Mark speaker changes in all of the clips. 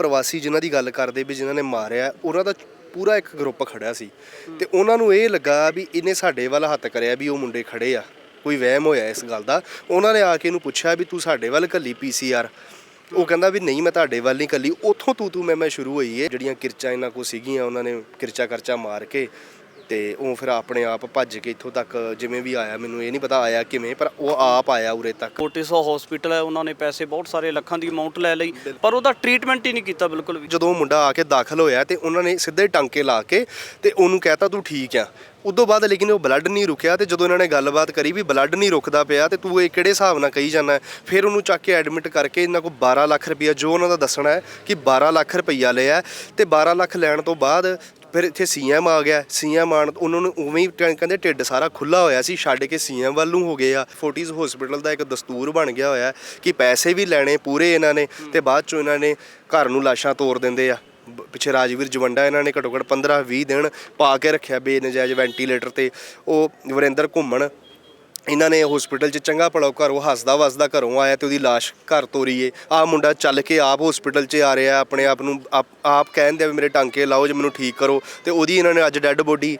Speaker 1: ਪ੍ਰਵਾਸੀ ਜਿਨ੍ਹਾਂ ਦੀ ਗੱਲ ਕਰਦੇ ਵੀ ਜਿਨ੍ਹਾਂ ਨੇ ਮਾਰਿਆ, ਉਹਨਾਂ ਦਾ ਪੂਰਾ ਇੱਕ ਗਰੁੱਪ ਖੜਿਆ ਸੀ। ਤੇ ਉਹਨਾਂ ਨੂੰ ਇਹ ਲੱਗਾ ਵੀ ਇਹਨੇ ਸਾਡੇ ਵੱਲ ਹੱਥ ਕਰਿਆ ਵੀ ਉਹ ਮੁੰਡੇ ਖੜੇ ਆ, ਕੋਈ ਵਹਿਮ ਹੋਇਆ ਇਸ ਗੱਲ ਦਾ। ਉਹਨਾਂ ਨੇ ਆ ਕੇ ਇਹਨੂੰ ਪੁੱਛਿਆ ਵੀ ਤੂੰ ਸਾਡੇ ਵੱਲ ਕੱਲੀ ਪੀਸੀਆਰ ਉਹ ਕਹਿੰਦਾ ਵੀ ਨਹੀਂ, ਮੈਂ ਤੁਹਾਡੇ ਵੱਲ ਨਹੀਂ ਕੱਲੀ ਉੱਥੋਂ ਤੂੰ ਤੂੰ ਮੈਂ ਮੈਂ ਸ਼ੁਰੂ ਹੋਈ ਏ। ਜਿਹੜੀਆਂ ਕਿਰਚਾਂ ਇਹਨਾਂ ਕੋ ਸੀਗੀਆਂ, ਉਹਨਾਂ ਨੇ ਕਿਰਚਾ ਕਰਚਾ ਮਾਰ ਕੇ ਤੇ ਉਹ ਫਿਰ ਆਪਣੇ ਆਪ ਭੱਜ ਕੇ ਇੱਥੋਂ ਤੱਕ ਜਿਵੇਂ ਵੀ ਆਇਆ ਮੈਨੂੰ ਇਹ ਨਹੀਂ ਪਤਾ ਆਇਆ ਕਿਵੇਂ ਪਰ ਉਹ ਆਪ ਆਇਆ ਉਰੇ ਤੱਕ।
Speaker 2: ਫੋਰਟਿਸ ਹਸਪੀਟਲ ਹੈ ਉਹਨਾਂ ਨੇ ਪੈਸੇ ਬਹੁਤ ਸਾਰੇ ਲੱਖਾਂ ਦੀ ਅਮਾਉਂਟ ਲੈ ਲਈ ਪਰ ਉਹਦਾ ਟ੍ਰੀਟਮੈਂਟ ਹੀ ਨਹੀਂ ਕੀਤਾ ਬਿਲਕੁਲ ਵੀ।
Speaker 1: ਜਦੋਂ ਉਹ ਮੁੰਡਾ ਆ ਕੇ ਦਾਖਲ ਹੋਇਆ ਤੇ ਉਹਨਾਂ ਨੇ ਸਿੱਧੇ ਟਾਂਕੇ ਲਾ ਕੇ ਤੇ ਉਹਨੂੰ ਕਹਿਤਾ ਤੂੰ ਠੀਕ ਆ। ਉਦੋਂ ਬਾਅਦ ਲੇਕਿਨ ਉਹ ਬਲੱਡ ਨਹੀਂ ਰੁਕਿਆ ਤੇ ਜਦੋਂ ਇਹਨਾਂ ਨੇ ਗੱਲਬਾਤ ਕਰੀ ਵੀ ਬਲੱਡ ਨਹੀਂ ਰੁਕਦਾ ਪਿਆ ਤੇ ਤੂੰ ਇਹ ਕਿਹੜੇ ਹਿਸਾਬ ਨਾਲ ਕਹੀ ਜਾਂਦਾ ਫਿਰ ਉਹਨੂੰ ਚੱਕ ਕੇ ਐਡਮਿਟ ਕਰਕੇ ਇਹਨਾਂ ਕੋਲ 12 ਲੱਖ ਰੁਪਇਆ ਜੋ ਉਹਨਾਂ ਦਾ ਦੱਸਣਾ ਹੈ ਕਿ 12 ਲੱਖ ਰੁਪਇਆ ਲਿਆ ਤੇ 12 ਲੱਖ ਲੈਣ ਤੋਂ ਬਾਅਦ ਫਿਰ ਇੱਥੇ ਸੀਐਮ ਆ ਗਿਆ ਸੀਐਮ ਆਣ ਉਹਨਾਂ ਨੂੰ ਉਵੇਂ ਹੀ ਕਹਿੰਦੇ ਢਿੱਡ ਸਾਰਾ ਖੁੱਲਾ ਹੋਇਆ ਸੀ ਛੱਡ ਕੇ ਸੀਐਮ ਵੱਲ ਨੂੰ ਹੋ ਗਏ ਆ। ਫੋਰਟਿਸ ਹਸਪੀਟਲ ਦਾ ਇੱਕ ਦਸਤੂਰ ਬਣ ਗਿਆ ਹੋਇਆ ਕਿ ਪੈਸੇ ਵੀ ਲੈਣੇ ਪੂਰੇ ਇਹਨਾਂ ਨੇ ਤੇ ਬਾਅਦ ਚੋਂ ਇਹਨਾਂ ਨੇ ਘਰ ਨੂੰ ਲਾਸ਼ਾਂ ਤੋੜ ਦਿੰਦੇ ਆ। ਬ- ਪਿੱਛੇ ਰਾਜਵੀਰ ਜਵੰਡਾ ਇਹਨਾਂ ਨੇ ਘੱਟੋ ਘੱਟ 15 20 ਦਿਨ ਪਾ ਕੇ ਰੱਖਿਆ ਬੇਨਜਾਇਜ਼ ਵੈਂਟੀਲੇਟਰ ਤੇ। ਉਹ ਵਰਿੰਦਰ ਘੁੰਮਣ ਇਹਨਾਂ ਨੇ ਹਸਪੀਟਲ 'ਚ ਚੰਗਾ ਭਲਾ ਘਰੋਂ ਹੱਸਦਾ ਵਸਦਾ ਘਰੋਂ ਆਇਆ ਤੇ ਉਹਦੀ ਲਾਸ਼ ਘਰ ਤੋਰੀਏ ਆ ਮੁੰਡਾ ਚੱਲ ਕੇ ਆਪ ਹਸਪੀਟਲ 'ਚ ਆ ਰਿਹਾ, ਆਪਣੇ ਆਪ ਨੂੰ ਆਪ- ਆਪ ਕਹਿੰਦੇ ਵੀ ਮੇਰੇ ਟਾਂਕੇ ਲਾਓ, ਜੇ ਮੈਨੂੰ ਠੀਕ ਕਰੋ। ਤੇ ਉਹਦੀ ਇਹਨਾਂ ਨੇ ਅੱਜ ਡੈੱਡ ਬੋਡੀ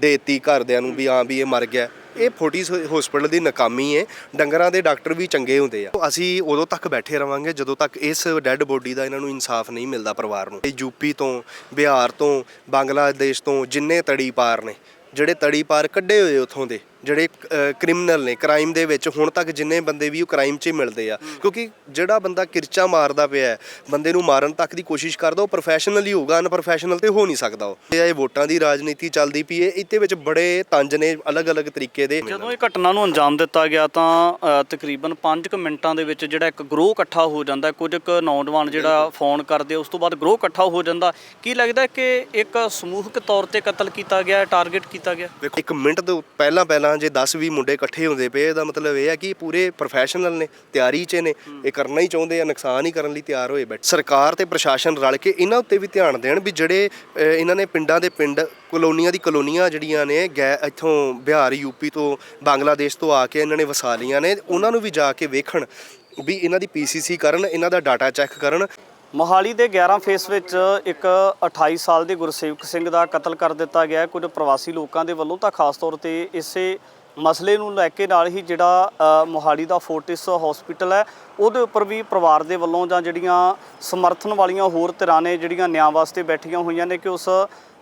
Speaker 1: ਦੇਤੀ ਘਰਦਿਆਂ ਨੂੰ ਵੀ ਹਾਂ ਵੀ ਇਹ ਮਰ ਗਿਆ। ਇਹ ਫੋਰਟਿਸ ਹਸਪੀਟਲ ਦੀ ਨਾਕਾਮੀ ਹੈ ਡੰਗਰਾਂ ਦੇ ਡਾਕਟਰ ਵੀ ਚੰਗੇ ਹੁੰਦੇ ਆ। ਅਸੀਂ ਉਦੋਂ ਤੱਕ ਬੈਠੇ ਰਵਾਂਗੇ ਜਦੋਂ ਤੱਕ ਇਸ ਡੈੱਡ ਬੋਡੀ ਦਾ ਇਹਨਾਂ ਨੂੰ ਇਨਸਾਫ ਨਹੀਂ ਮਿਲਦਾ ਪਰਿਵਾਰ ਨੂੰ। ਇਹ ਯੂਪੀ ਤੋਂ, ਬਿਹਾਰ ਤੋਂ, ਬੰਗਲਾਦੇਸ਼ ਤੋਂ ਜਿੰਨੇ ਤੜੀ ਪਾਰ ਨੇ, ਜਿਹੜੇ ਤੜੀ ਪਾਰ ਕੱਢੇ ਹੋਏ ਉਥੋਂ ਦੇ ਜਿਹੜੇ ਕ੍ਰਿਮੀਨਲ ਨੇ ਕ੍ਰਾਈਮ ਦੇ ਵਿੱਚ ਹੁਣ ਤੱਕ ਜਿੰਨੇ ਬੰਦੇ ਵੀ ਉਹ ਕ੍ਰਾਈਮ 'ਚ ਹੀ ਮਿਲਦੇ ਆ। ਕਿਉਂਕਿ ਜਿਹੜਾ ਬੰਦਾ ਕਿਰਚਾ ਮਾਰਦਾ ਪਿਆ ਬੰਦੇ ਨੂੰ ਮਾਰਨ ਤੱਕ ਦੀ ਕੋਸ਼ਿਸ਼ ਕਰਦਾ ਉਹ ਪ੍ਰੋਫੈਸ਼ਨਲ ਹੀ ਹੋਊਗਾ ਅਨਪ੍ਰੋਫੈਸ਼ਨਲ ਤੇ ਹੋ ਨਹੀਂ ਸਕਦਾ ਉਹ। ਇਹ ਵੋਟਾਂ ਦੀ ਰਾਜਨੀਤੀ ਚੱਲਦੀ ਪਈ ਹੈ ਇਹਦੇ ਵਿੱਚ ਬੜੇ ਤੰਜ ਨੇ ਅਲੱਗ-ਅਲੱਗ ਤਰੀਕੇ ਦੇ।
Speaker 2: ਜਦੋਂ ਇਹ ਘਟਨਾ ਨੂੰ ਅੰਜਾਮ ਦਿੱਤਾ ਗਿਆ ਤਾਂ ਤਕਰੀਬਨ 5 ਮਿੰਟਾਂ ਦੇ ਵਿੱਚ ਜਿਹੜਾ ਇੱਕ ਗਰੋਹ ਇਕੱਠਾ ਹੋ ਜਾਂਦਾ। ਕੁਝ ਕੁ ਨੌਜਵਾਨ ਜਿਹੜਾ ਫੋਨ ਕਰਦੇ ਉਸ ਤੋਂ ਬਾਅਦ ਗਰੋਹ ਇਕੱਠਾ ਹੋ ਜਾਂਦਾ। ਕੀ ਲੱਗਦਾ ਕਿ ਇੱਕ ਸਮੂਹਕ ਤੌਰ ਤੇ ਕਤਲ ਕੀਤਾ ਗਿਆ ਟਾਰਗੇਟ ਕੀਤਾ ਗਿਆ?
Speaker 1: ਵੇਖੋ ਇੱਕ ਮਿੰਟ ਤੋਂ ਪਹਿਲਾਂ ਪਹਿਲਾਂ ਜੇ 10 20 ਮੁੰਡੇ ਇਕੱਠੇ ਹੁੰਦੇ ਪਏ ਇਹਦਾ ਮਤਲਬ ਇਹ ਹੈ ਕਿ ਪੂਰੇ ਪ੍ਰੋਫੈਸ਼ਨਲ ਨੇ ਤਿਆਰੀ 'ਚ ਨੇ ਇਹ ਕਰਨਾ ਹੀ ਚਾਹੁੰਦੇ ਆ ਨੁਕਸਾਨ ਹੀ ਕਰਨ ਲਈ ਤਿਆਰ ਹੋਏ ਬੈਠੇ। ਸਰਕਾਰ ਤੇ ਪ੍ਰਸ਼ਾਸਨ ਰਲ ਕੇ ਇਹਨਾਂ ਉੱਤੇ ਵੀ ਧਿਆਨ ਦੇਣ ਵੀ ਜਿਹੜੇ ਇਹਨਾਂ ਨੇ ਪਿੰਡਾਂ ਦੇ ਪਿੰਡ ਕਲੋਨੀਆਂ ਦੀ ਕਲੋਨੀਆਂ ਜਿਹੜੀਆਂ ਨੇ ਗੈ ਇੱਥੋਂ ਬਿਹਾਰ ਯੂਪੀ ਤੋਂ ਬੰਗਲਾਦੇਸ਼ ਤੋਂ ਆ ਕੇ ਇਹਨਾਂ ਨੇ ਵਸਾ ਲਈਆਂ ਨੇ ਉਹਨਾਂ ਨੂੰ ਵੀ ਜਾ ਕੇ ਵੇਖਣ ਵੀ ਇਹਨਾਂ ਦੀ ਪੀਸੀਸੀ ਕਰਨ ਇਹਨਾਂ ਦਾ ਡਾਟਾ ਚੈੱਕ ਕਰਨ।
Speaker 2: ਮੋਹਾਲੀ ਦੇ 11 ਫੇਸ ਵਿੱਚ ਇੱਕ 28 ਸਾਲ ਦੇ ਗੁਰਸੇਵਕ ਸਿੰਘ ਦਾ ਕਤਲ ਕਰ ਦਿੱਤਾ ਗਿਆ ਕੁਝ ਪ੍ਰਵਾਸੀ ਲੋਕਾਂ ਦੇ ਵੱਲੋਂ ਤਾਂ ਖਾਸ ਤੌਰ ਤੇ ਇਸੇ ਮਸਲੇ ਨੂੰ ਲੈ ਕੇ ਨਾਲ ਹੀ ਜਿਹੜਾ ਮੋਹਾਲੀ ਦਾ ਫੋਰਟਿਸ ਹਸਪੀਟਲ ਹੈ, ਉਹਦੇ ਉੱਪਰ ਵੀ ਪਰਿਵਾਰ ਦੇ ਵੱਲੋਂ ਜਾਂ ਜਿਹੜੀਆਂ ਸਮਰਥਨ ਵਾਲੀਆਂ ਹੋਰ ਧਿਰਾਂ ਨੇ ਜਿਹੜੀਆਂ ਨਿਆਂ ਵਾਸਤੇ ਬੈਠੀਆਂ ਹੋਈਆਂ ਨੇ ਕਿ ਉਸ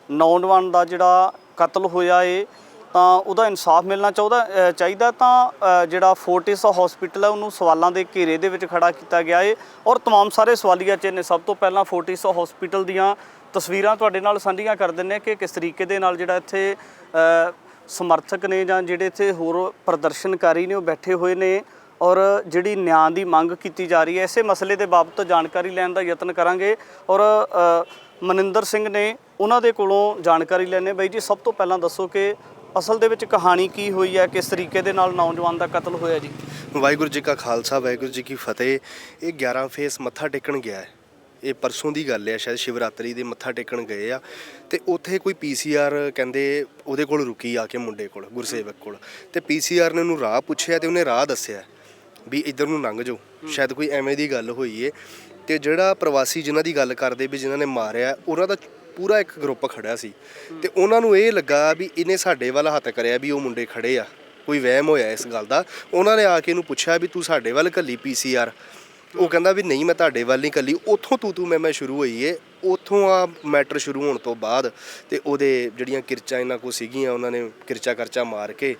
Speaker 2: ਨੌਜਵਾਨ ਦਾ ਜਿਹੜਾ ਕਤਲ ਹੋਇਆ ਏ। ਤਾਂ ਉਹਦਾ ਇਨਸਾਫ ਮਿਲਣਾ ਚਾਹੁੰਦਾ ਅ, ਚਾਹੀਦਾ ਤਾਂ ਅ, ਜਿਹੜਾ ਫੋਰਟਿਸ ਹਸਪੀਟਲ ਹੈ ਉਹਨੂੰ ਸਵਾਲਾਂ ਦੇ ਘੇਰੇ ਦੇ ਵਿੱਚ ਖੜਾ ਕੀਤਾ ਗਿਆ ਏ ਔਰ तमाम ਸਾਰੇ ਸਵਾਲੀਆ ਚਿੰਨ੍ਹ ਨੇ ਸਭ ਤੋਂ ਪਹਿਲਾਂ ਫੋਰਟਿਸ ਹਸਪੀਟਲ ਦੀਆਂ ਤਸਵੀਰਾਂ ਤੁਹਾਡੇ ਨਾਲ ਸਾਂਝੀਆਂ ਕਰ ਦਿੰਨੇ ਹਾਂ ਕਿ ਕਿਸ ਤਰੀਕੇ ਦੇ ਨਾਲ ਜਿਹੜਾ ਇੱਥੇ ਅ, ਸਮਰਥਕ ਨੇ ਜਾਂ ਜਿਹੜੇ ਇੱਥੇ ਹੋਰ ਪ੍ਰਦਰਸ਼ਨਕਾਰੀ ਨੇ ਉਹ ਬੈਠੇ ਹੋਏ ਨੇ ਔਰ ਜਿਹੜੀ ਨਿਆਂ ਦੀ ਮੰਗ ਕੀਤੀ ਜਾ ਰਹੀ ਹੈ ਇਸੇ ਮਸਲੇ ਦੇ ਬਾਬਤ ਜਾਣਕਾਰੀ ਲੈਣ ਦਾ ਯਤਨ ਕਰਾਂਗੇ ਔਰ ਅ, ਮਨਿੰਦਰ ਸਿੰਘ ਨੇ ਉਹਨਾਂ ਦੇ ਕੋਲੋਂ ਜਾਣਕਾਰੀ ਲੈਣੇ ਬਾਈ ਜੀ ਸਭ ਤੋਂ ਪਹਿਲਾਂ ਦੱਸੋ ਕਿ ਅਸਲ ਦੇ ਵਿੱਚ ਕਹਾਣੀ ਕੀ ਹੋਈ ਹੈ? ਕਿਸ ਤਰੀਕੇ ਦੇ ਨਾਲ ਨੌਜਵਾਨ ਦਾ ਕਤਲ ਹੋਇਆ ਜੀ?
Speaker 1: ਵਾਹਿਗੁਰੂ ਜੀ ਕਾ ਖਾਲਸਾ, ਵਾਹਿਗੁਰੂ ਜੀ ਕੀ ਫਤਿਹ। ਇਹ 11 ਫੇਸ ਮੱਥਾ ਟੇਕਣ ਗਿਆ ਹੈ। ਇਹ ਪਰਸੋਂ ਦੀ ਗੱਲ ਹੈ, ਸ਼ਾਇਦ ਸ਼ਿਵਰਾਤਰੀ ਦੇ ਮੱਥਾ ਟੇਕਣ ਗਏ ਆ। ਤੇ ਉੱਥੇ ਕੋਈ ਪੀਸੀਆਰ ਕਹਿੰਦੇ ਉਹਦੇ ਕੋਲ ਰੁਕੀ ਆ ਕੇ ਮੁੰਡੇ ਕੋਲ, ਗੁਰਸੇਵਕ ਕੋਲ। ਤੇ ਪੀਸੀਆਰ ਨੇ ਉਹਨੂੰ ਰਾਹ ਪੁੱਛਿਆ ਤੇ ਉਹਨੇ ਰਾਹ ਦੱਸਿਆ ਵੀ ਇੱਧਰ ਨੂੰ ਲੰਘ ਜਾਓ। ਸ਼ਾਇਦ ਕੋਈ ਐਵੇਂ ਦੀ ਗੱਲ ਹੋਈ ਏ। ਤੇ ਜਿਹੜਾ ਪ੍ਰਵਾਸੀ ਜਿਨ੍ਹਾਂ ਦੀ ਗੱਲ ਕਰਦੇ ਵੀ ਜਿਨ੍ਹਾਂ ਨੇ ਮਾਰਿਆ, ਉਹਨਾਂ ਦਾ ਪੂਰਾ ਇੱਕ ਗਰੁੱਪ ਖੜਿਆ ਸੀ ਤੇ ਉਹਨਾਂ ਨੂੰ ਇਹ ਲੱਗਾ ਵੀ ਇਹਨੇ ਸਾਡੇ ਵੱਲ ਹੱਥ ਕਰਿਆ ਵੀ ਉਹ ਮੁੰਡੇ ਖੜੇ ਆ, ਕੋਈ ਵਹਿਮ ਹੋਇਆ ਇਸ ਗੱਲ ਦਾ। ਉਹਨਾਂ ਨੇ ਆ ਕੇ ਇਹਨੂੰ ਪੁੱਛਿਆ ਵੀ ਤੂੰ ਸਾਡੇ ਵੱਲ ਕੱਲੀ ਪੀਸੀਆਰ ਉਹ ਕਹਿੰਦਾ ਵੀ ਨਹੀਂ, ਮੈਂ ਤੁਹਾਡੇ ਵੱਲ ਨਹੀਂ ਕੱਲੀ ਉੱਥੋਂ ਤੂੰ ਤੂੰ ਮੈਂ ਮੈਂ ਸ਼ੁਰੂ ਹੋਈ ਏ। ਉੱਥੋਂ ਆ ਮੈਟਰ ਸ਼ੁਰੂ ਹੋਣ ਤੋਂ ਬਾਅਦ ਤੇ ਉਹਦੇ ਜਿਹੜੀਆਂ ਕਿਰਚਾਂ ਇਹਨਾਂ ਕੋ ਸੀਗੀਆਂ, ਉਹਨਾਂ ਨੇ ਕਿਰਚਾ ਕਰਚਾ ਮਾਰ ਕੇ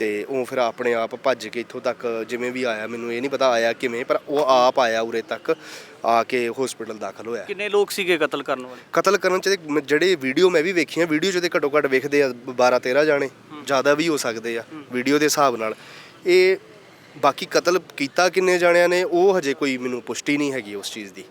Speaker 1: ਤੇ ਉਹ ਫਿਰ ਆਪਣੇ ਆਪ ਭੱਜ ਕੇ ਇੱਥੋਂ ਤੱਕ ਜਿਵੇਂ ਵੀ ਆਇਆ ਮੈਨੂੰ ਇਹ ਨਹੀਂ ਪਤਾ ਆਇਆ ਕਿਵੇਂ ਪਰ ਉਹ ਆਪ ਆਇਆ ਉਰੇ ਤੱਕ ਆ ਕੇ ਹਸਪੀਟਲ ਦਾਖਲ ਹੋਇਆ।
Speaker 2: ਕਿੰਨੇ ਲੋਕ ਸੀਗੇ ਕਤਲ ਕਰਨ ਵਾਲੇ?
Speaker 1: ਕਤਲ ਕਰਨ ਚ ਜਿਹੜੇ ਵੀਡੀਓ ਮੈਂ ਵੀ ਵੇਖੀਆਂ ਵੀਡੀਓ ਚ ਤੇ ਘੱਟੋ ਘੱਟ ਵੇਖਦੇ ਆ 12 13 ਜਾਣੇ ਜ਼ਿਆਦਾ ਵੀ ਹੋ ਸਕਦੇ ਆ ਵੀਡੀਓ ਦੇ ਹਿਸਾਬ ਨਾਲ। ਇਹ ਬਾਕੀ ਕਤਲ ਕੀਤਾ ਕਿੰਨੇ ਜਾਣਿਆਂ ਨੇ ਉਹ ਹਜੇ ਕੋਈ ਮੈਨੂੰ ਪੁਸ਼ਟੀ ਨਹੀਂ ਹੈਗੀ ਉਸ ਚੀਜ਼ ਦੀ।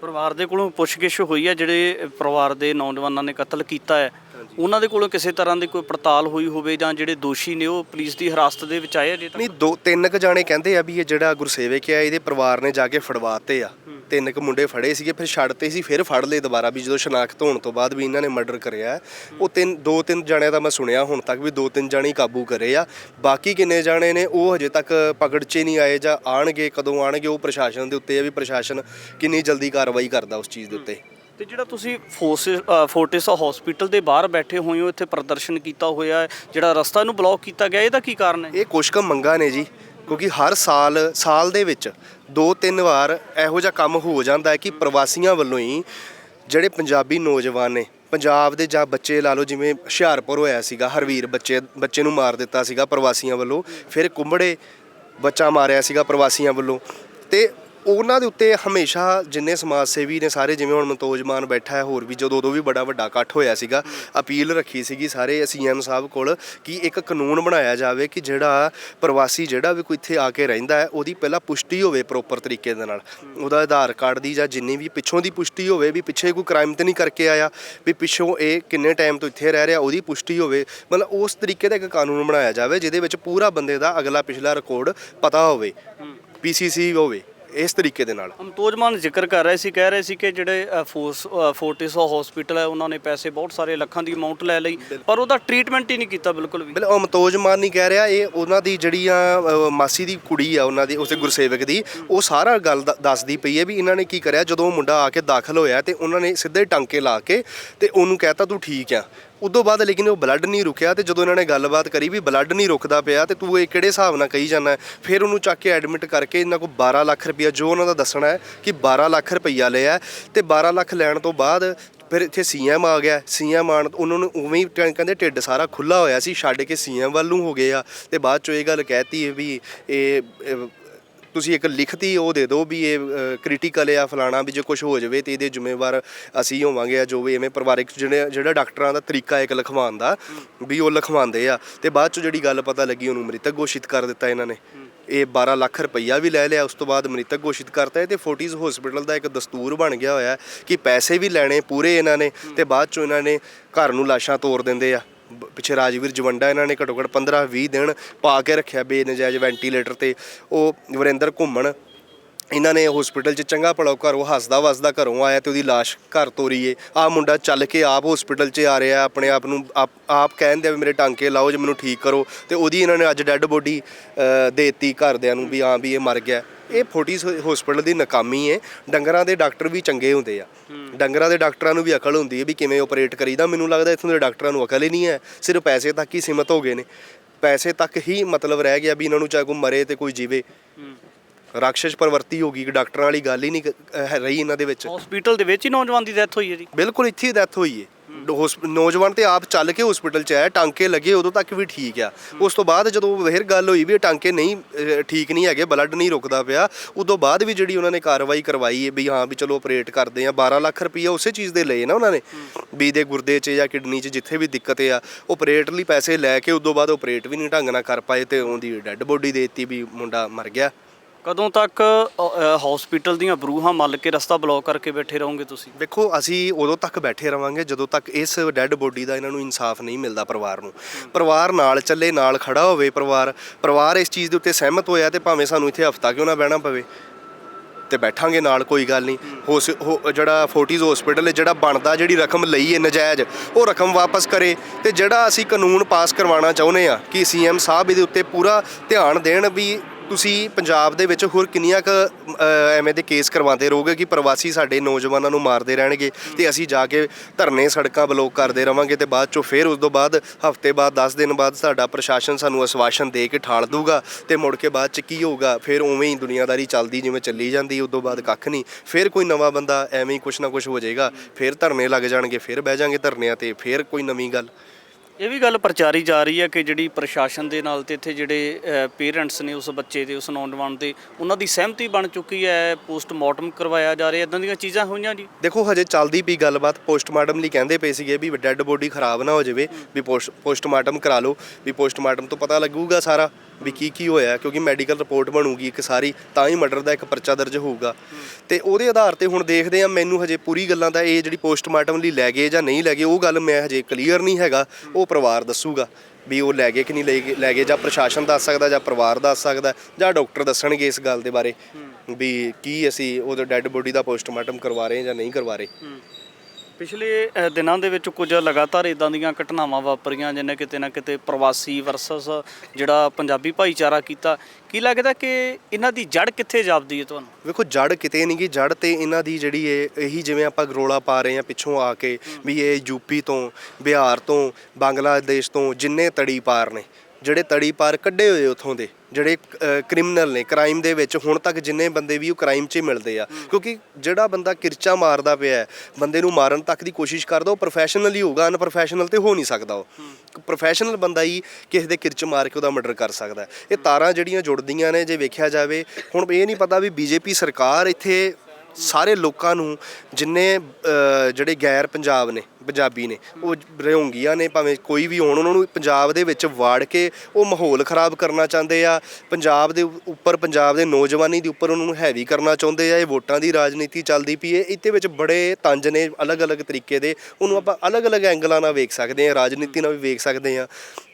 Speaker 2: ਪਰਿਵਾਰ ਦੇ ਕੋਲੋਂ ਪੁੱਛਗਿੱਛ ਹੋਈ ਹੈ ਜਿਹੜੇ ਪਰਿਵਾਰ ਦੇ ਨੌਜਵਾਨਾਂ ਨੇ ਕਤਲ ਕੀਤਾ ਹੈ ਉਹਨਾਂ ਦੇ ਕੋਲੋਂ ਕਿਸੇ ਤਰ੍ਹਾਂ ਦੀ ਕੋਈ ਪੜਤਾਲ ਹੋਈ ਹੋਵੇ ਜਾਂ ਜਿਹੜੇ ਦੋਸ਼ੀ ਨੇ ਉਹ ਪੁਲਿਸ ਦੀ ਹਿਰਾਸਤ ਦੇ ਵਿੱਚ ਆਏ ਅਜੇ ਤੱਕ
Speaker 1: ਨਹੀਂ ਦੋ ਤਿੰਨ ਕ ਜਾਣੇ ਕਹਿੰਦੇ ਆ ਵੀ ਇਹ ਜਿਹੜਾ ਗੁਰਸੇਵਕ ਆ ਇਹਦੇ ਪਰਿਵਾਰ ਨੇ ਜਾ ਕੇ ਫੜਵਾਤੇ ਆ। ਤਿੰਨ ਕੁ ਮੁੰਡੇ ਫੜੇ ਸੀਗੇ ਫਿਰ ਛੱਡਤੇ ਸੀ ਫਿਰ ਫੜ ਲਏ ਦੁਬਾਰਾ ਵੀ ਜਦੋਂ ਸ਼ਨਾਖਤ ਹੋਣ ਤੋਂ ਬਾਅਦ ਵੀ ਇਹਨਾਂ ਨੇ ਮਰਡਰ ਕਰਿਆ। ਉਹ ਤਿੰਨ ਦੋ ਤਿੰਨ ਜਣਿਆਂ ਦਾ ਮੈਂ ਸੁਣਿਆ ਹੁਣ ਤੱਕ ਵੀ ਦੋ ਤਿੰਨ ਜਣੇ ਕਾਬੂ ਕਰੇ ਆ। ਬਾਕੀ ਕਿੰਨੇ ਜਾਣੇ ਨੇ ਉਹ ਹਜੇ ਤੱਕ ਪਕੜ 'ਚ ਨਹੀਂ ਆਏ ਜਾਂ ਆਣਗੇ ਕਦੋਂ ਆਣਗੇ ਉਹ ਪ੍ਰਸ਼ਾਸਨ ਦੇ ਉੱਤੇ ਆ ਵੀ ਪ੍ਰਸ਼ਾਸਨ ਕਿੰਨੀ ਜਲਦੀ ਕਾਰਵਾਈ ਕਰਦਾ ਉਸ ਚੀਜ਼ ਦੇ ਉੱਤੇ।
Speaker 2: ਤੇ ਜਿਹੜਾ ਤੁਸੀਂ ਫੋਰਸਿਸ ਅ, ਫੋਰਟਿਸ ਹਸਪੀਟਲ ਦੇ ਬਾਹਰ ਬੈਠੇ ਹੋਏ ਹੋ ਇੱਥੇ ਪ੍ਰਦਰਸ਼ਨ ਕੀਤਾ ਹੋਇਆ ਹੈ ਜਿਹੜਾ ਰਸਤਾ ਨੂੰ ਬਲੌਕ ਕੀਤਾ ਗਿਆ ਇਹਦਾ ਕੀ ਕਾਰਨ ਹੈ?
Speaker 1: ਇਹ ਕੁਛ ਕੁ ਮੰਗਾਂ ਨੇ ਜੀ ਕਿਉਂਕਿ ਹਰ ਸਾਲ ਸਾਲ ਦੇ ਵਿੱਚ ਦੋ ਤਿੰਨ ਵਾਰ ਇਹੋ ਜਿਹਾ ਕੰਮ ਹੋ ਜਾਂਦਾ ਹੈ ਕਿ ਪ੍ਰਵਾਸੀਆਂ ਵੱਲੋਂ ਹੀ ਜਿਹੜੇ ਪੰਜਾਬੀ ਨੌਜਵਾਨ ਨੇ ਪੰਜਾਬ ਦੇ ਜਾਂ ਬੱਚੇ ਲਾ ਲਓ ਜਿਵੇਂ ਹੁਸ਼ਿਆਰਪੁਰ ਹੋਇਆ ਸੀਗਾ ਹਰਵੀਰ ਬੱਚੇ ਬੱਚੇ ਨੂੰ ਮਾਰ ਦਿੱਤਾ ਸੀਗਾ ਪ੍ਰਵਾਸੀਆਂ ਵੱਲੋਂ ਫਿਰ ਕੁੰਬੜੇ ਬੱਚਾ ਮਾਰਿਆ ਸੀਗਾ ਪ੍ਰਵਾਸੀਆਂ ਵੱਲੋਂ ਤੇ ਉਹਨਾਂ ਦੇ ਉੱਤੇ ਹਮੇਸ਼ਾ ਜਿੰਨੇ ਸਮਾਜ ਸੇਵੀ ਨੇ ਸਾਰੇ ਜਿਵੇਂ ਹੁਣ ਮਨਤੋਜ ਮਾਨ ਬੈਠਾ ਹੈ ਹੋਰ ਵੀ ਜਦੋਂ ਉਦੋਂ ਵੀ ਬੜਾ ਵੱਡਾ ਇਕੱਠ ਹੋਇਆ ਸੀਗਾ ਅਪੀਲ ਰੱਖੀ ਸੀਗੀ ਸਾਰੇ ਸੀਐਮ ਸਾਹਿਬ ਕੋਲ ਕਿ ਇੱਕ ਕਾਨੂੰਨ ਬਣਾਇਆ ਜਾਵੇ ਕਿ ਜਿਹੜਾ ਪ੍ਰਵਾਸੀ ਜਿਹੜਾ ਵੀ ਕੋਈ ਇੱਥੇ ਆ ਕੇ ਰਹਿੰਦਾ ਹੈ ਉਹਦੀ ਪਹਿਲਾਂ ਪੁਸ਼ਟੀ ਹੋਵੇ ਪ੍ਰੋਪਰ ਤਰੀਕੇ ਦੇ ਨਾਲ। ਉਹਦਾ ਆਧਾਰ ਕਾਰਡ ਦੀ ਜਾਂ ਜਿੰਨੀ ਵੀ ਪਿੱਛੋਂ ਦੀ ਪੁਸ਼ਟੀ ਹੋਵੇ ਵੀ ਪਿੱਛੇ ਕੋਈ ਕ੍ਰਾਈਮ ਤੇ ਨਹੀਂ ਕਰਕੇ ਆਇਆ ਵੀ ਪਿੱਛੋਂ ਇਹ ਕਿੰਨੇ ਟਾਈਮ ਤੋਂ ਇੱਥੇ ਰਹਿ ਰਿਹਾ ਉਹਦੀ ਪੁਸ਼ਟੀ ਹੋਵੇ ਮਤਲਬ ਉਸ ਤਰੀਕੇ ਦਾ ਇੱਕ ਕਾਨੂੰਨ ਬਣਾਇਆ ਜਾਵੇ ਜਿਹਦੇ ਵਿੱਚ ਪੂਰਾ ਬੰਦੇ ਦਾ ਅਗਲਾ ਪਿਛਲਾ ਰਿਕਾਰਡ ਪਤਾ ਹੋਵੇ ਪੀਸੀਸੀ ਹੋਵੇ। ਇਸ ਤਰੀਕੇ ਦੇ ਨਾਲ?
Speaker 2: ਅਮਤੋਜ ਮਾਨ ਜ਼ਿਕਰ ਕਰ ਰਹੇ ਸੀ ਕਹਿ ਰਹੇ ਸੀ ਕਿ ਜਿਹੜੇ ਫੋਰਸ ਫੋਰਟਿਸ ਹਸਪੀਟਲ ਹੈ ਉਹਨਾਂ ਨੇ ਪੈਸੇ ਬਹੁਤ ਸਾਰੇ ਲੱਖਾਂ ਦੀ ਅਮਾਉਂਟ ਲੈ ਲਈ ਪਰ ਉਹਦਾ ਟ੍ਰੀਟਮੈਂਟ ਹੀ ਨਹੀਂ ਕੀਤਾ ਬਿਲਕੁਲ ਵੀ।
Speaker 1: ਬਿਲ ਉਹ ਮਤੋਜ ਮਾਨ ਨਹੀਂ ਕਹਿ ਰਿਹਾ ਇਹ ਉਹਨਾਂ ਦੀ ਜਿਹੜੀ ਆ ਮਾਸੀ ਦੀ ਕੁੜੀ ਆ ਉਹਨਾਂ ਦੀ ਉਸੇ ਗੁਰਸੇਵਕ ਦੀ ਉਹ ਸਾਰਾ ਗੱਲ ਦੱਸਦੀ ਪਈ ਹੈ ਵੀ ਇਹਨਾਂ ਨੇ ਕੀ ਕਰਿਆ ਜਦੋਂ ਉਹ ਮੁੰਡਾ ਆ ਕੇ ਦਾਖਲ ਹੋਇਆ ਤੇ ਉਹਨਾਂ ਨੇ ਸਿੱਧੇ ਟਾਂਕੇ ਲਾ ਕੇ ਤੇ ਉਹਨੂੰ ਕਹਿਤਾ ਤੂੰ ਠੀਕ ਆ। ਉਦੋਂ ਬਾਅਦ ਲੇਕਿਨ ਉਹ ਬਲੱਡ ਨਹੀਂ ਰੁਕਿਆ ਤੇ ਜਦੋਂ ਇਹਨਾਂ ਨੇ ਗੱਲਬਾਤ ਕਰੀ ਵੀ ਬਲੱਡ ਨਹੀਂ ਰੁਕਦਾ ਪਿਆ ਤੇ ਤੂੰ ਇਹ ਕਿਹੜੇ ਹਿਸਾਬ ਨਾਲ ਕਹੀ ਜਾਂਦਾ ਫਿਰ ਉਹਨੂੰ ਚੱਕ ਕੇ ਐਡਮਿਟ ਕਰਕੇ ਇਹਨਾਂ ਕੋਲ 12 ਲੱਖ ਰੁਪਇਆ ਜੋ ਉਹਨਾਂ ਦਾ ਦੱਸਣਾ ਹੈ ਕਿ 12 ਲੱਖ ਰੁਪਈਆ ਲਿਆ ਤੇ 12 ਲੱਖ ਲੈਣ ਤੋਂ ਬਾਅਦ ਫਿਰ ਇੱਥੇ ਸੀਐਮ ਆ ਗਿਆ। ਸੀਐਮ ਆਣ ਉਹਨਾਂ ਨੂੰ ਉਵੇਂ ਹੀ ਕਹਿ- ਕਹਿੰਦੇ ਢਿੱਡ ਸਾਰਾ ਖੁੱਲਾ ਹੋਇਆ ਸੀ, ਛੱਡ ਕੇ ਸੀਐਮ ਵੱਲ ਨੂੰ ਹੋ ਗਏ ਆ ਤੇ ਬਾਅਦ ਚੋਂ ਇਹ ਗੱਲ ਕਹਿਤੀ ਹੈ ਵੀ ਇਹ ਇਹ ਤੁਸੀਂ ਇੱਕ ਲਿਖਤੀ ਉਹ ਦੇ ਦਿਓ ਵੀ ਇਹ ਕ੍ਰਿਟੀਕਲ ਆ ਫਲਾਣਾ ਵੀ ਜੇ ਕੁਝ ਹੋ ਜਾਵੇ ਤੇ ਇਹਦੇ ਜ਼ਿੰਮੇਵਾਰ ਅਸੀਂ ਹੋਵਾਂਗੇ ਆ ਜੋ ਵੀ ਐਵੇਂ ਪਰਿਵਾਰਿਕ ਜਿਹੜੇ, ਜਿਹੜਾ ਡਾਕਟਰਾਂ ਦਾ ਤਰੀਕਾ ਇੱਕ ਲਿਖਵਾਉਣ ਦਾ ਵੀ ਉਹ ਲਿਖਵਾਉਂਦੇ ਆ। ਤੇ ਬਾਅਦ ਚ ਜਿਹੜੀ ਗੱਲ ਪਤਾ ਲੱਗੀ ਉਹਨੂੰ ਮ੍ਰਿਤਕ ਘੋਸ਼ਿਤ ਕਰ ਦਿੱਤਾ ਇਹਨਾਂ ਨੇ। ਇਹ 12 ਲੱਖ ਰੁਪਈਆ ਵੀ ਲੈ ਲਿਆ, ਉਸ ਤੋਂ ਬਾਅਦ ਮ੍ਰਿਤਕ ਘੋਸ਼ਿਤ ਕਰਤਾ ਹੈ ਤੇ ਫੋਰਟੀਜ਼ ਹਸਪੀਟਲ ਦਾ ਇੱਕ ਦਸਤੂਰ ਬਣ ਗਿਆ ਹੋਇਆ ਕਿ ਪੈਸੇ ਵੀ ਲੈਣੇ ਪੂਰੇ ਇਹਨਾਂ ਨੇ ਤੇ ਬਾਅਦ ਚੋਂ ਇਹਨਾਂ ਨੇ ਘਰ ਨੂੰ ਲਾਸ਼ਾਂ ਤੋੜ ਦਿੰਦੇ ਆ। ਪਿੱਛੇ ਰਾਜਵੀਰ ਜਵੰਡਾ ਇਹਨਾਂ ਨੇ ਘੱਟੋ ਘੱਟ 15 20 ਦਿਨ ਪਾ ਕੇ ਰੱਖਿਆ ਬੇਨਜਾਇਜ਼ ਵੈਂਟੀਲੇਟਰ ਤੇ। ਉਹ ਵਰਿੰਦਰ ਘੁੰਮਣ, ਇਹਨਾਂ ਨੇ ਹਸਪੀਟਲ 'ਚ ਚੰਗਾ ਭਲਾ ਘਰੋਂ ਹੱਸਦਾ ਵਸਦਾ ਘਰੋਂ ਆਇਆ ਤੇ ਉਹਦੀ ਲਾਸ਼ ਘਰ ਤੋਰੀਏ ਆ ਮੁੰਡਾ ਚੱਲ ਕੇ ਆਪ ਹਸਪੀਟਲ 'ਚ ਆ ਰਿਹਾ, ਆਪਣੇ ਆਪ ਨੂੰ ਆਪ ਆਪ ਕਹਿੰਦੇ ਆ ਵੀ ਮੇਰੇ ਟਾਂਕੇ ਲਾਓ ਜੇ ਮੈਨੂੰ ਠੀਕ ਕਰੋ। ਤੇ ਉਹਦੀ ਇਹਨਾਂ ਨੇ ਅੱਜ ਡੈੱਡ ਬੋਡੀ ਦੇਤੀ ਘਰਦਿਆਂ ਨੂੰ ਵੀ ਹਾਂ ਵੀ ਇਹ ਮਰ ਗਿਆ। ਇਹ ਫੋਰਟਿਸ ਹਸਪੀਟਲ ਦੀ ਨਾਕਾਮੀ ਹੈ। ਡੰਗਰਾਂ ਦੇ ਡਾਕਟਰ ਵੀ ਚੰਗੇ ਹੁੰਦੇ ਆ। ਡੰਗਰਾਂ ਦੇ ਡਾਕਟਰਾਂ ਨੂੰ ਵੀ ਅਕਲ ਹੁੰਦੀ ਹੈ ਵੀ ਕਿਵੇਂ ਆਪਰੇਟ ਕਰੀਦਾ। ਮੈਨੂੰ ਲੱਗਦਾ ਇੱਥੋਂ ਦੇ ਡਾਕਟਰਾਂ ਨੂੰ ਅਕਲ ਹੀ ਨਹੀਂ ਹੈ। ਸਿਰਫ ਪੈਸੇ ਤੱਕ ਹੀ ਸੀਮਤ ਹੋ ਗਏ ਨੇ। ਪੈਸੇ ਤੱਕ ਹੀ ਮਤਲਬ ਰਹਿ ਗਿਆ ਵੀ ਇਹਨਾਂ ਨੂੰ ਚਾਹੇ ਕੋਈ ਮਰੇ ਤੇ ਕੋਈ ਜੀਵੇ। ਰਾਖਸ਼ ਪ੍ਰਵਰਤੀ ਹੋ ਗਈ। ਕਿ ਡਾਕਟਰਾਂ ਵਾਲੀ ਗੱਲ ਹੀ ਨਹੀਂ ਰਹੀ ਇਹਨਾਂ ਦੇ ਵਿੱਚ।
Speaker 2: ਹਸਪੀਟਲ ਦੇ ਵਿੱਚ ਹੀ ਨੌਜਵਾਨ ਦੀ ਡੈਥ ਹੋਈ ਹੈ ਜੀ।
Speaker 1: ਬਿਲਕੁਲ ਇੱਥੇ ਹੀ ਡੈਥ ਹੋਈ ਹੈ। ਹੋਸਪ- ਨੌਜਵਾਨ ਤੇ ਆਪ ਚੱਲ ਕੇ ਹਸਪੀਟਲ ਚ ਆਇਆ ਟਾਂਕੇ ਲੱਗੇ ਉਦੋਂ ਤੱਕ ਵੀ ਠੀਕ ਆ। ਉਸ ਤੋਂ ਬਾਅਦ ਜਦੋਂ ਫਿਰ ਗੱਲ ਹੋਈ ਵੀ ਇਹ ਟਾਂਕੇ ਨਹੀਂ ਅਹ, ਠੀਕ ਨਹੀਂ ਹੈਗੇ ਬਲੱਡ ਨਹੀਂ ਰੁਕਦਾ ਪਿਆ ਉਦੋਂ ਬਾਅਦ ਵੀ ਜਿਹੜੀ ਉਹਨਾਂ ਨੇ ਕਾਰਵਾਈ ਕਰਵਾਈ ਹੈ ਵੀ ਹਾਂ ਵੀ ਚਲੋ ਆਪਰੇਟ ਕਰਦੇ ਆ 12 ਲੱਖ ਰੁਪਈਆ ਉਸੇ ਚੀਜ਼ ਦੇ ਲਏ ਨਾ ਉਹਨਾਂ ਨੇ। ਵੀ ਦੇ ਗੁਰਦੇ 'ਚ ਜਾਂ ਕਿਡਨੀ 'ਚ ਜਿੱਥੇ ਵੀ ਦਿੱਕਤ ਆ ਆਪਰੇਟ ਲਈ ਪੈਸੇ ਲੈ ਕੇ ਉਦੋਂ ਬਾਅਦ ਆਪਰੇਟ ਵੀ ਨਹੀਂ ਢੰਗ ਨਾਲ ਕਰ ਪਾਏ ਤੇ ਉਹਦੀ ਡੈੱਡ ਬੋਡੀ ਦੇ ਦਿੱਤੀ ਵੀ ਮੁੰਡਾ ਮਰ ਗਿਆ।
Speaker 2: ਕਦੋਂ ਤੱਕ ਹਸਪੀਟਲ ਦੀਆਂ ਬਰੂਹਾਂ ਮੱਲ ਕੇ ਰਸਤਾ ਬਲੌਕ ਕਰਕੇ ਬੈਠੇ ਰਹੋਗੇ ਤੁਸੀਂ?
Speaker 1: ਦੇਖੋ ਅਸੀਂ ਉਦੋਂ ਤੱਕ ਬੈਠੇ ਰਵਾਂਗੇ ਜਦੋਂ ਤੱਕ ਇਸ ਡੈੱਡ ਬੋਡੀ ਦਾ ਇਹਨਾਂ ਨੂੰ ਇਨਸਾਫ ਨਹੀਂ ਮਿਲਦਾ ਪਰਿਵਾਰ ਨੂੰ। ਪਰਿਵਾਰ ਨਾਲ ਚੱਲੇ ਨਾਲ ਖੜਾ ਹੋਵੇ ਪਰਿਵਾਰ ਪਰਿਵਾਰ ਇਸ ਚੀਜ਼ ਦੇ ਉੱਤੇ ਸਹਿਮਤ ਹੋਇਆ ਤੇ ਭਾਵੇਂ ਸਾਨੂੰ ਇੱਥੇ ਹਫਤਾ ਕਿਉਂ ਨਾ ਬਹਿਣਾ ਪਵੇ ਤੇ ਬੈਠਾਂਗੇ ਨਾਲ ਕੋਈ ਗੱਲ ਨਹੀਂ। ਹੋ- ਜਿਹੜਾ ਫੋਰਟਿਸ ਹਸਪੀਟਲ ਹੈ ਜਿਹੜਾ ਬਣਦਾ ਜਿਹੜੀ ਰਕਮ ਲਈ ਹੈ ਨਜਾਇਜ਼ ਉਹ ਰਕਮ ਵਾਪਸ ਕਰੇ ਤੇ ਜਿਹੜਾ ਅਸੀਂ ਕਾਨੂੰਨ ਪਾਸ ਕਰਵਾਉਣਾ ਚਾਹੁੰਦੇ ਆ ਕਿ ਸੀਐਮ ਸਾਹਿਬ ਇਹਦੇ ਉੱਤੇ ਪੂਰਾ ਧਿਆਨ ਦੇਣ ਵੀ ਤੁਸੀਂ ਪੰਜਾਬ ਦੇ ਵਿੱਚ ਹੋਰ ਕਿੰਨੀਆਂ ਕ ਐਵੇਂ ਦੇ ਕੇਸ ਕਰਵਾਉਂਦੇ ਰਹੋਗੇ ਕਿ ਪ੍ਰਵਾਸੀ ਸਾਡੇ ਨੌਜਵਾਨਾਂ ਨੂੰ ਮਾਰਦੇ ਰਹਿਣਗੇ ਤੇ ਅਸੀਂ ਜਾ ਕੇ ਧਰਨੇ ਸੜਕਾਂ ਬਲੌਕ ਕਰਦੇ ਰਵਾਂਗੇ ਤੇ ਬਾਅਦ ਚੋਂ ਫਿਰ ਉਸ ਤੋਂ ਬਾਅਦ, ਹਫ਼ਤੇ ਬਾਅਦ 10 ਦਿਨ ਬਾਅਦ ਸਾਡਾ ਪ੍ਰਸ਼ਾਸਨ ਸਾਨੂੰ ਅਸਵਾਸ਼ਨ ਦੇ ਕੇ ਠਾਲ ਦੂਗਾ ਤੇ ਮੁੜ ਕੇ ਬਾਅਦ ਚ ਕੀ ਹੋਊਗਾ, ਫਿਰ ਉਵੇਂ ਹੀ ਦੁਨੀਆਦਾਰੀ ਚੱਲਦੀ ਜਿਵੇਂ ਚੱਲੀ ਜਾਂਦੀ, ਉਸ ਤੋਂ ਬਾਅਦ ਕੱਖ ਨਹੀਂ। ਫਿਰ ਕੋਈ ਨਵਾਂ ਬੰਦਾ ਐਵੇਂ ਹੀ ਕੁਛ ਨਾ ਕੁਛ ਹੋ ਜਾਏਗਾ, ਫਿਰ ਧਰਨੇ ਲੱਗ ਜਾਣਗੇ, ਫਿਰ ਬਹਿ ਜਾਾਂਗੇ ਧਰਨਿਆਂ ਤੇ, ਫਿਰ ਕੋਈ ਨਵੀਂ ਗੱਲ।
Speaker 2: ਇਹ ਵੀ ਗੱਲ ਪ੍ਰਚਾਰੀ ਜਾ ਰਹੀ ਹੈ ਕਿ ਜਿਹੜੀ ਪ੍ਰਸ਼ਾਸਨ ਦੇ ਨਾਲ ਤੇ ਇੱਥੇ ਜਿਹੜੇ ਪੇਰੈਂਟਸ ਨੇ ਉਸ ਬੱਚੇ ਦੇ, ਉਸ ਨੌਜਵਾਨ ਦੇ, ਉਹਨਾਂ ਦੀ ਸਹਿਮਤੀ ਬਣ ਚੁੱਕੀ ਹੈ, ਪੋਸਟਮਾਰਟਮ ਕਰਵਾਇਆ ਜਾ ਰਿਹਾ ਇਦਾਂ ਦੀਆਂ ਚੀਜ਼ਾਂ ਹੋਈਆਂ ਜੀ?
Speaker 1: ਦੇਖੋ, ਹਜੇ ਚੱਲਦੀ ਪਈ ਗੱਲਬਾਤ ਪੋਸਟਮਾਰਟਮ ਲਈ ਕਹਿੰਦੇ ਪਏ ਸੀਗੇ ਵੀ ਡੈੱਡ ਬੋਡੀ ਖਰਾਬ ਨਾ ਹੋ ਜਾਵੇ, ਵੀ ਪੋਸਟ ਪੋਸਟਮਾਰਟਮ ਕਰਾ ਲਓ, ਵੀ ਪੋਸਟਮਾਰਟਮ ਤੋਂ ਪਤਾ ਲੱਗੂਗਾ ਸਾਰਾ। ਵੀ ਕੀ ਕੀ ਹੋਇਆ, ਕਿਉਂਕਿ ਮੈਡੀਕਲ ਰਿਪੋਰਟ ਬਣੂਗੀ ਇੱਕ ਸਾਰੀ, ਤਾਂ ਹੀ ਮਰਡਰ ਦਾ ਇੱਕ ਪਰਚਾ ਦਰਜ ਹੋਊਗਾ। ਤੇ ਉਹਦੇ ਆਧਾਰ ਤੇ ਹੁਣ ਦੇਖਦੇ ਆ ਮੈਨੂੰ ਹਜੇ ਪੂਰੀ ਗੱਲਾਂ ਦਾ ਇਹ ਜਿਹੜੀ ਪੋਸਟਮਾਰਟਮ ਲਈ ਲੈ ਗਏ ਜਾਂ ਨਹੀਂ ਲੈ ਗਏ, ਉਹ ਗੱਲ ਮੈਂ ਹਜੇ ਕਲੀਅਰ ਨਹੀਂ ਹੈਗਾ, ਉਹ ਪਰਿਵਾਰ ਦੱਸੂਗਾ ਵੀ ਉਹ ਲੈ ਗਏ ਕਿ ਨਹੀਂ ਲੈ ਗਏ ਲੈ ਗਏ ਜਾਂ ਪ੍ਰਸ਼ਾਸਨ ਦੱਸ ਸਕਦਾ ਜਾਂ ਪਰਿਵਾਰ ਦੱਸ ਸਕਦਾ ਜਾਂ ਡਾਕਟਰ ਦੱਸਣਗੇ ਇਸ ਗੱਲ ਦੇ ਬਾਰੇ ਵੀ ਕੀ ਅਸੀਂ ਉਹਦੇ ਡੈੱਡ ਬੋਡੀ ਦਾ ਪੋਸਟਮਾਰਟਮ ਕਰਵਾ ਰਹੇ ਜਾਂ ਨਹੀਂ ਕਰਵਾ ਰਹੇ।
Speaker 2: ਪਿਛਲੇ ਅ, ਦਿਨਾਂ ਦੇ ਵਿੱਚ ਕੁਝ ਲਗਾਤਾਰ ਇਦਾਂ ਦੀਆਂ ਘਟਨਾਵਾਂ ਵਾਪਰੀਆਂ ਜਿਨੇ ਕਿਤੇ ਨਾ ਕਿਤੇ ਪ੍ਰਵਾਸੀ ਵਰਸਸ ਜਿਹੜਾ ਪੰਜਾਬੀ ਭਾਈਚਾਰਾ ਕੀਤਾ। ਕੀ ਲੱਗਦਾ ਕਿ ਇਹਨਾਂ ਦੀ ਜੜ ਕਿੱਥੇ ਜਾਪਦੀ ਹੈ ਤੁਹਾਨੂੰ?
Speaker 1: ਵੇਖੋ ਜੜ ਕਿਤੇ ਨਹੀਂ ਗੀ ਜੜ ਤੇ ਇਹਨਾਂ ਦੀ ਜਿਹੜੀ ਇਹ ਇਹੀ ਜਿਵੇਂ ਆਪਾਂ ਗਰੋਲਾ ਪਾ ਰਹੇ ਹਾਂ ਪਿੱਛੋਂ ਆ ਕੇ ਵੀ ਇਹ ਯੂਪੀ ਤੋਂ ਬਿਹਾਰ ਤੋਂ ਬੰਗਲਾਦੇਸ਼ ਤੋਂ ਜਿੰਨੇ ਤੜੀ ਪਾਰ ਨੇ। ਜਿਹੜੇ ਤੜੀ ਪਾਰ ਕੱਢੇ ਹੋਏ ਉਥੋਂ ਦੇ ਜਿਹੜੇ ਕ੍ਰਿਮੀਨਲ ਨੇ ਕ੍ਰਾਈਮ ਦੇ ਵਿੱਚ ਹੁਣ ਤੱਕ ਜਿੰਨੇ ਬੰਦੇ ਵੀ ਉਹ ਕ੍ਰਾਈਮ 'ਚ ਹੀ ਮਿਲਦੇ ਆ। ਕਿਉਂਕਿ ਜਿਹੜਾ ਬੰਦਾ ਕਿਰਚਾ ਮਾਰਦਾ ਪਿਆ ਬੰਦੇ ਨੂੰ ਮਾਰਨ ਤੱਕ ਦੀ ਕੋਸ਼ਿਸ਼ ਕਰਦਾ ਉਹ ਪ੍ਰੋਫੈਸ਼ਨਲ ਹੀ ਹੋਊਗਾ ਅਨਪ੍ਰੋਫੈਸ਼ਨਲ ਤੇ ਹੋ ਨਹੀਂ ਸਕਦਾ ਉਹ। ਪ੍ਰੋਫੈਸ਼ਨਲ ਬੰਦਾ ਹੀ ਕਿਸੇ ਦੇ ਕਿਰਚ ਮਾਰ ਕੇ ਉਹਦਾ ਮਰਡਰ ਕਰ ਸਕਦਾ। ਇਹ ਤਾਰਾਂ ਜਿਹੜੀਆਂ ਜੁੜਦੀਆਂ ਨੇ ਜੇ ਵੇਖਿਆ ਜਾਵੇ ਹੁਣ ਇਹ ਨਹੀਂ ਪਤਾ ਵੀ ਬੀਜੇਪੀ ਸਰਕਾਰ ਇੱਥੇ ਸਾਰੇ ਲੋਕਾਂ ਨੂੰ ਜਿੰਨੇ ਜਿਹੜੇ ਗੈਰ ਪੰਜਾਬ ਨੇ ਪੰਜਾਬੀ ਨੇ, ਉਹ ਰਿਉਂਗੀਆਂ ਨੇ, ਭਾਵੇਂ ਕੋਈ ਵੀ ਹੋਣ, ਉਹਨਾਂ ਨੂੰ ਪੰਜਾਬ ਦੇ ਵਿੱਚ ਵਾੜ ਕੇ ਉਹ ਮਾਹੌਲ ਖਰਾਬ ਕਰਨਾ ਚਾਹੁੰਦੇ ਆ, ਪੰਜਾਬ ਦੇ ਉੱਪਰ ਪੰਜਾਬ ਦੇ ਨੌਜਵਾਨੀ ਦੇ ਉੱਪਰ ਉਹਨਾਂ ਨੂੰ ਹੈਵੀ ਕਰਨਾ ਚਾਹੁੰਦੇ ਆ, ਇਹ ਵੋਟਾਂ ਦੀ ਰਾਜਨੀਤੀ ਚੱਲਦੀ ਪਈ ਹੈ ਇਹਦੇ ਵਿੱਚ ਬੜੇ ਤੰਜ ਨੇ, ਅਲੱਗ-ਅਲੱਗ ਤਰੀਕੇ ਦੇ, ਉਹਨੂੰ ਆਪਾਂ ਅਲੱਗ-ਅਲੱਗ ਐਂਗਲਾਂ ਨਾਲ ਵੇਖ ਸਕਦੇ ਆ, ਰਾਜਨੀਤੀ ਨਾਲ ਵੀ ਵੇਖ ਸਕਦੇ ਆ,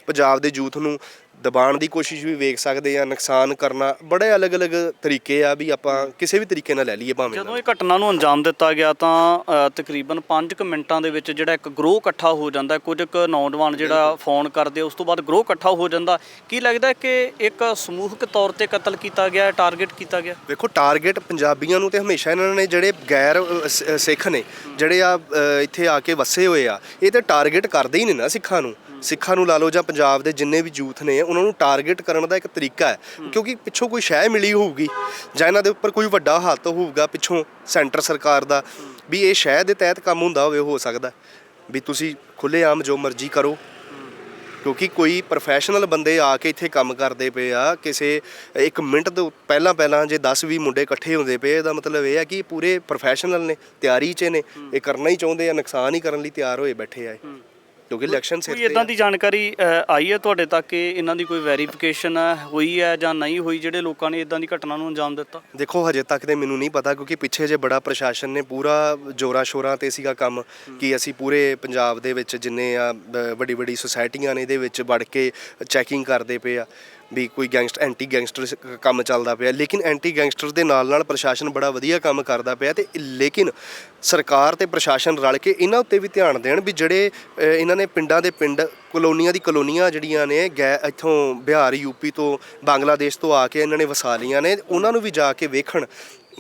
Speaker 1: ਪੰਜਾਬ ਦੇ ਯੂਥ ਨੂੰ ਦਬਾਉਣ ਦੀ ਕੋਸ਼ਿਸ਼ ਵੀ ਵੇਖ ਸਕਦੇ ਆ ਨੁਕਸਾਨ ਕਰਨਾ ਬੜੇ ਅਲੱਗ-ਅਲੱਗ ਤਰੀਕੇ ਆ ਵੀ ਆਪਾਂ ਕਿਸੇ ਵੀ ਤਰੀਕੇ ਨਾਲ ਲੈ ਲਈਏ ਭਾਵੇਂ
Speaker 2: ਜਦੋਂ ਇਹ ਘਟਨਾ ਨੂੰ ਅੰਜਾਮ ਦਿੱਤਾ ਗਿਆ ਤਾਂ ਤਕਰੀਬਨ 5 ਮਿੰਟਾਂ ਦੇ ਵਿੱਚ ਜਿਹੜਾ ਇੱਕ ਗਰੋਹ ਇਕੱਠਾ ਹੋ ਜਾਂਦਾ। ਕੁਝ ਕੁ ਨੌਜਵਾਨ ਜਿਹੜਾ ਫੋਨ ਕਰਦੇ ਉਸ ਤੋਂ ਬਾਅਦ ਗਰੋਹ ਇਕੱਠਾ ਹੋ ਜਾਂਦਾ। ਕੀ ਲੱਗਦਾ ਕਿ ਇੱਕ ਸਮੂਹਕ ਤੌਰ ਤੇ ਕਤਲ ਕੀਤਾ ਗਿਆ ਟਾਰਗੇਟ ਕੀਤਾ ਗਿਆ?
Speaker 1: ਵੇਖੋ ਟਾਰਗੇਟ ਪੰਜਾਬੀਆਂ ਨੂੰ ਤੇ ਹਮੇਸ਼ਾ ਇਹਨਾਂ ਨੇ ਜਿਹੜੇ ਗੈਰ ਸਿੱਖ ਨੇ ਜਿਹੜੇ ਆ ਇੱਥੇ ਆ ਕੇ ਵਸੇ ਹੋਏ ਆ ਇਹ ਤੇ ਟਾਰਗੇਟ ਕਰਦੇ ਹੀ ਨੇ ਨਾ ਸਿੱਖਾਂ ਨੂੰ। ਸਿੱਖਾਂ ਨੂੰ ਲਾ ਲਓ ਜਾਂ ਪੰਜਾਬ ਦੇ ਜਿੰਨੇ ਵੀ ਯੂਥ ਨੇ ਉਹਨਾਂ ਨੂੰ ਟਾਰਗੇਟ ਕਰਨ ਦਾ ਇੱਕ ਤਰੀਕਾ ਹੈ। ਕਿਉਂਕਿ ਪਿੱਛੋਂ ਕੋਈ ਸ਼ੈ ਮਿਲੀ ਹੋਊਗੀ ਜਾਂ ਇਹਨਾਂ ਦੇ ਉੱਪਰ ਕੋਈ ਵੱਡਾ ਹੱਥ ਹੋਊਗਾ ਪਿੱਛੋਂ ਸੈਂਟਰ ਸਰਕਾਰ ਦਾ ਵੀ ਇਹ ਸ਼ਹਿ ਦੇ ਤਹਿਤ ਕੰਮ ਹੁੰਦਾ ਹੋਵੇ ਹੋ ਸਕਦਾ ਵੀ ਤੁਸੀਂ ਖੁੱਲ੍ਹੇਆਮ ਜੋ ਮਰਜ਼ੀ ਕਰੋ। ਕਿਉਂਕਿ ਕੋਈ ਪ੍ਰੋਫੈਸ਼ਨਲ ਬੰਦੇ ਆ ਕੇ ਇੱਥੇ ਕੰਮ ਕਰਦੇ ਪਏ ਆ ਕਿਸੇ ਇੱਕ ਮਿੰਟ ਤੋਂ ਪਹਿਲਾਂ ਪਹਿਲਾਂ ਜੇ 10 20 ਮੁੰਡੇ ਇਕੱਠੇ ਹੁੰਦੇ ਪਏ ਇਹਦਾ ਮਤਲਬ ਇਹ ਆ ਕਿ ਪੂਰੇ ਪ੍ਰੋਫੈਸ਼ਨਲ ਨੇ ਤਿਆਰੀ 'ਚ ਨੇ ਇਹ ਕਰਨਾ ਹੀ ਚਾਹੁੰਦੇ ਆ ਨੁਕਸਾਨ ਹੀ ਕਰਨ ਲਈ ਤਿਆਰ ਹੋਏ ਬੈਠੇ ਆ। ਕਿਉਂਕਿ ਇਲੈਕਸ਼ਨ ਸਿਰ
Speaker 2: ਕੋਈ ਇਦਾਂ। ਦੀ ਜਾਣਕਾਰੀ ਅ, ਆਈ ਹੈ ਤੁਹਾਡੇ ਤੱਕ ਕਿ ਇਹਨਾਂ ਦੀ ਕੋਈ ਵੈਰੀਫਿਕੇਸ਼ਨ ਹੋਈ ਹੈ ਜਾਂ ਨਹੀਂ ਹੋਈ ਜਿਹੜੇ ਲੋਕਾਂ ਨੇ ਇਦਾਂ ਦੀ ਘਟਨਾ ਨੂੰ ਅੰਜਾਮ ਦਿੱਤਾ?
Speaker 1: ਦੇਖੋ ਹਜੇ ਤੱਕ ਤੇ ਮੈਨੂੰ ਨਹੀਂ ਪਤਾ ਕਿਉਂਕਿ ਪਿੱਛੇ ਜੇ ਬੜਾ ਪ੍ਰਸ਼ਾਸਨ ਨੇ ਪੂਰਾ ਜੋਰਾ ਸ਼ੋਰਾਂ ਤੇ ਸੀਗਾ ਕੰਮ ਕਿ ਅਸੀਂ ਪੂਰੇ ਪੰਜਾਬ ਦੇ ਵਿੱਚ ਜਿੰਨੇ ਆ ਵੱਡੀ ਵੱਡੀ ਸੁਸਾਇਟੀਆਂ ਨੇ ਇਹਦੇ ਵਿੱਚ ਵੜ ਕੇ ਚੈਕਿੰਗ ਕਰਦੇ ਪਏ ਆ। ਵੀ ਕੋਈ ਗੈਂਗਸਟਰ ਐਂਟੀ ਗੈਂਗਸਟਰ ਕੰਮ ਚੱਲਦਾ ਪਿਆ। ਲੇਕਿਨ ਐਂਟੀ ਗੈਂਗਸਟਰ ਦੇ ਨਾਲ ਨਾਲ ਪ੍ਰਸ਼ਾਸਨ ਬੜਾ ਵਧੀਆ ਕੰਮ ਕਰਦਾ ਪਿਆ ਤੇ ਲੇਕਿਨ ਸਰਕਾਰ ਤੇ ਪ੍ਰਸ਼ਾਸਨ ਰਲ ਕੇ ਇਹਨਾਂ ਉੱਤੇ ਵੀ ਧਿਆਨ ਦੇਣ ਵੀ ਜਿਹੜੇ ਇਹਨਾਂ ਨੇ ਪਿੰਡਾਂ ਦੇ ਪਿੰਡ, ਕਲੋਨੀਆਂ ਦੀ ਕਲੋਨੀਆਂ ਜਿਹੜੀਆਂ ਨੇ, ਗੈ, ਇੱਥੋਂ ਬਿਹਾਰ ਯੂਪੀ ਤੋਂ ਬੰਗਲਾਦੇਸ਼ ਤੋਂ ਆ ਕੇ ਇਹਨਾਂ ਨੇ ਵਸਾ ਲਈਆਂ ਨੇ, ਉਹਨਾਂ ਨੂੰ ਵੀ ਜਾ ਕੇ ਵੇਖਣ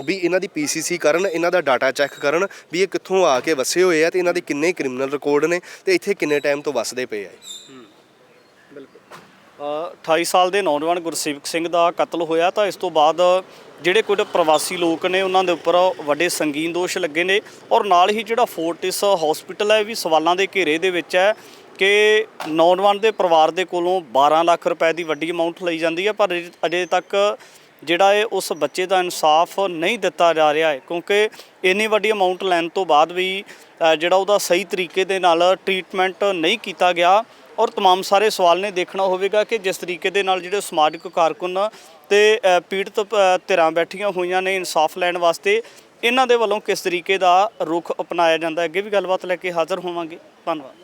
Speaker 1: ਵੀ ਇਹਨਾਂ ਦੀ ਪੀਸੀਸੀ ਕਰਨ, ਇਹਨਾਂ ਦਾ ਡਾਟਾ ਚੈੱਕ ਕਰਨ ਵੀ ਇਹ ਕਿੱਥੋਂ ਆ ਕੇ ਵਸੇ ਹੋਏ ਆ ਤੇ ਇਹਨਾਂ ਦੇ ਕਿੰਨੇ ਕ੍ਰਿਮੀਨਲ ਰਿਕਾਰਡ ਨੇ ਤੇ ਇੱਥੇ ਕਿੰਨੇ ਟਾਈਮ ਤੋਂ ਵਸਦੇ ਪਏ ਆ
Speaker 2: 28 ਸਾਲ ਦੇ ਨੌਜਵਾਨ ਗੁਰਸੇਵਕ ਸਿੰਘ ਦਾ ਕਤਲ ਹੋਇਆ ਤਾਂ ਇਸ ਤੋਂ ਬਾਅਦ ਜਿਹੜੇ ਕੁਝ ਪ੍ਰਵਾਸੀ ਲੋਕ ਨੇ ਉਹਨਾਂ ਦੇ ਉੱਪਰ ਵੱਡੇ ਸੰਗੀਨ ਦੋਸ਼ ਲੱਗੇ ਨੇ ਔਰ ਨਾਲ ਹੀ ਜਿਹੜਾ ਫੋਰਟਿਸ ਹਸਪੀਟਲ ਹੈ ਵੀ ਸਵਾਲਾਂ ਦੇ ਘੇਰੇ ਦੇ ਵਿੱਚ ਹੈ ਕਿ ਨੌਜਵਾਨ ਦੇ ਪਰਿਵਾਰ ਦੇ ਕੋਲੋਂ 12 ਲੱਖ ਰੁਪਏ ਦੀ ਵੱਡੀ ਅਮਾਉਂਟ ਲਈ ਜਾਂਦੀ ਹੈ, ਪਰ ਅਜੇ- ਤੱਕ ਜਿਹੜਾ ਇਹ ਉਸ ਬੱਚੇ ਦਾ ਇਨਸਾਫ ਨਹੀਂ ਦਿੱਤਾ ਜਾ ਰਿਹਾ ਹੈ, ਕਿਉਂਕਿ ਇੰਨੀ ਵੱਡੀ ਅਮਾਉਂਟ ਲੈਣ ਤੋਂ ਬਾਅਦ ਵੀ ਜਿਹੜਾ ਉਹਦਾ ਸਹੀ ਤਰੀਕੇ ਦੇ ਨਾਲ ਟ੍ਰੀਟਮੈਂਟ ਨਹੀਂ ਕੀਤਾ ਗਿਆ। ਔਰ तमाम ਸਾਰੇ ਸਵਾਲ ਨੇ ਦੇਖਣਾ ਹੋਵੇਗਾ ਕਿ ਜਿਸ ਤਰੀਕੇ ਦੇ ਨਾਲ ਜਿਹੜੇ ਸਮਾਜਿਕ ਕਾਰਕੁਨ ਤੇ ਅ, ਪੀੜਤ ਅ, ਧਿਰਾਂ ਬੈਠੀਆਂ ਹੋਈਆਂ ਨੇ ਇਨਸਾਫ ਲੈਣ ਵਾਸਤੇ ਇਹਨਾਂ ਦੇ ਵੱਲੋਂ ਕਿਸ ਤਰੀਕੇ ਦਾ ਰੁਖ ਅਪਣਾਇਆ ਜਾਂਦਾ ਹੈ ਅੱਗੇ ਵੀ ਗੱਲਬਾਤ ਲੈ ਕੇ ਹਾਜ਼ਰ ਹੋਵਾਂਗੇ ਧੰਨਵਾਦ